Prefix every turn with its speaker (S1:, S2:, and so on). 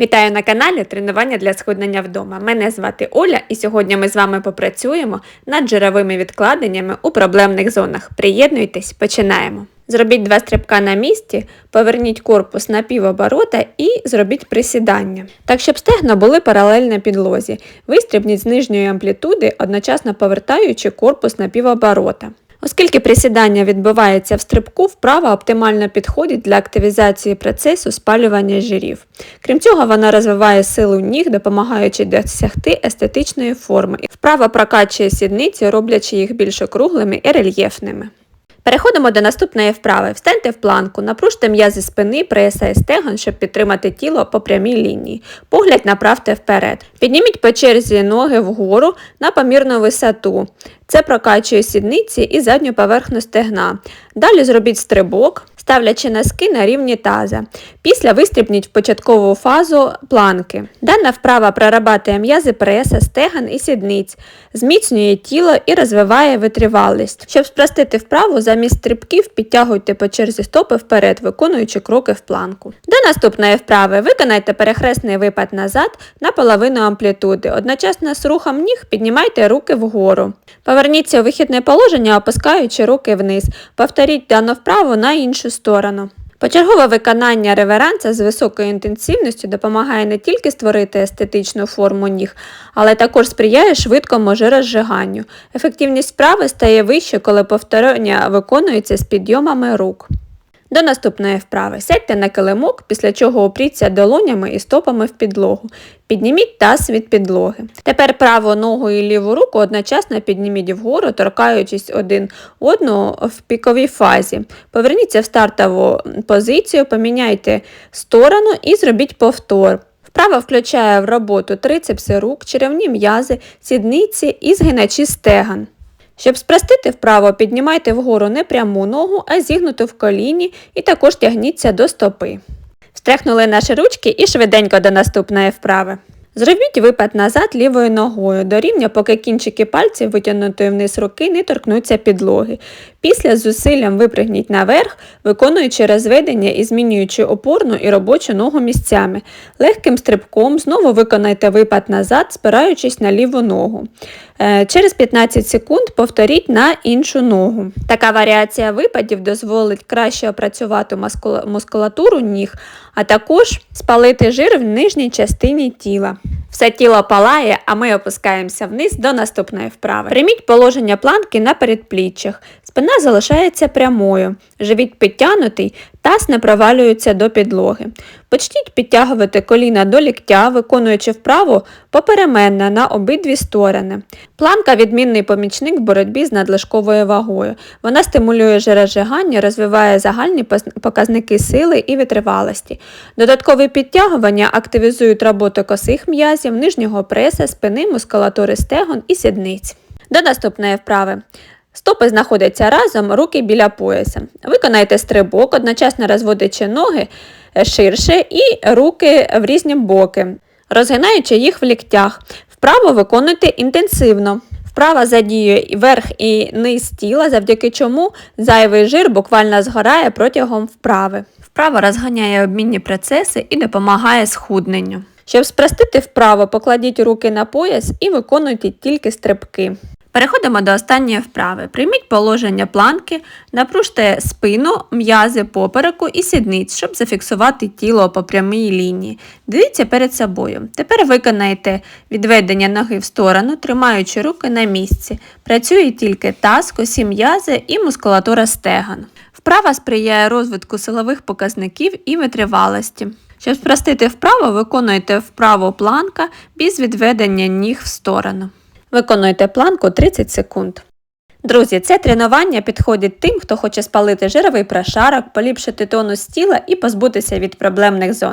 S1: Вітаю на каналі Тренування для схуднення вдома. Мене звати Оля, і сьогодні ми з вами попрацюємо над жировими відкладеннями у проблемних зонах. Приєднуйтесь, починаємо. Зробіть два стрибка на місці, поверніть корпус на півоборота і зробіть присідання. Так, щоб стегна були паралельно підлозі. Вистрибніть з нижньої амплітуди, одночасно повертаючи корпус на півоборота. Оскільки присідання відбувається в стрибку, вправа оптимально підходить для активізації процесу спалювання жирів. Крім цього, вона розвиває силу ніг, допомагаючи досягти естетичної форми. Вправа прокачує сідниці, роблячи їх більш округлими і рельєфними. Переходимо до наступної вправи. Встаньте в планку, напружте м'язи спини, преса і стегон, щоб підтримати тіло по прямій лінії. Погляд направте вперед. Підніміть по черзі ноги вгору на помірну висоту. Це прокачує сідниці і задню поверхню стегна. Далі зробіть стрибок, ставлячи носки на рівні таза. Після вистрибніть в початкову фазу планки. Дана вправа прорабатує м'язи преса, стегон і сідниць, зміцнює тіло і розвиває витривалість. Щоб спростити вправу, замість стрибків підтягуйте по черзі стопи вперед, виконуючи кроки в планку. До наступної вправи виконайте перехресний випад назад на половину амплітуди. Одночасно з рухом ніг піднімайте руки вгору. Поверніться у вихідне положення, опускаючи руки вниз. Повторіть дану вправу на іншу сторону. Почергове виконання реверанса з високою інтенсивністю допомагає не тільки створити естетичну форму ніг, але також сприяє швидкому жирозжиганню. Ефективність справи стає вище, коли повторення виконується з підйомами рук. До наступної вправи сядьте на килимок, після чого опріться долонями і стопами в підлогу. Підніміть таз від підлоги. Тепер праву ногу і ліву руку одночасно підніміть вгору, торкаючись один одного в піковій фазі. Поверніться в стартову позицію, поміняйте сторону і зробіть повтор. Вправа включає в роботу трицепси рук, черевні м'язи, сідниці і згиначі стеган. Щоб спростити вправо, піднімайте вгору не пряму ногу, а зігнуту в коліні і також тягніться до стопи. Встряхнули наші ручки і швиденько до наступної вправи. Зробіть випад назад лівою ногою до рівня, поки кінчики пальців витягнутої вниз руки не торкнуться підлоги. Після зусиллям випригніть наверх, виконуючи розведення і змінюючи опорну і робочу ногу місцями. Легким стрибком знову виконайте випад назад, спираючись на ліву ногу. Е, Через 15 секунд повторіть на іншу ногу. Така варіація випадів дозволить краще опрацювати мускулатуру ніг, а також спалити жир в нижній частині тіла. Все тіло палає, а ми опускаємося вниз до наступної вправи. Прийміть положення планки на передпліччях. Спина залишається прямою, живіт підтягнутий, таз не провалюється до підлоги. Почніть підтягувати коліна до ліктя, виконуючи вправу попеременно на обидві сторони. Планка відмінний помічник в боротьбі з надлишковою вагою. Вона стимулює жирозжигання, розвиває загальні показники сили і витривалості. Додаткові підтягування активізують роботу косих м'язів, нижнього преса, спини, мускулатури стегон і сідниць. До наступної вправи. Стопи знаходяться разом, руки біля пояса. Виконайте стрибок, одночасно розводячи ноги ширше і руки в різні боки, розгинаючи їх в ліктях. Вправо виконуйте інтенсивно. Вправа задіює верх і низ тіла, завдяки чому зайвий жир буквально згорає протягом вправи. Вправа розганяє обмінні процеси і допомагає схудненню. Щоб спростити вправо, покладіть руки на пояс і виконуйте тільки стрибки. Переходимо до останньої вправи. Прийміть положення планки, напружте спину, м'язи попереку і сідниць, щоб зафіксувати тіло по прямій лінії. Дивіться перед собою. Тепер виконайте відведення ноги в сторону, тримаючи руки на місці. Працює тільки таз, косі м'язи і мускулатура стегон. Вправа сприяє розвитку силових показників і витривалості. Щоб спростити вправо, виконуйте вправо планка без відведення ніг в сторону. Виконуйте планку 30 секунд. Друзі, це тренування підходить тим, хто хоче спалити жировий прошарок, поліпшити тонус тіла і позбутися від проблемних зон.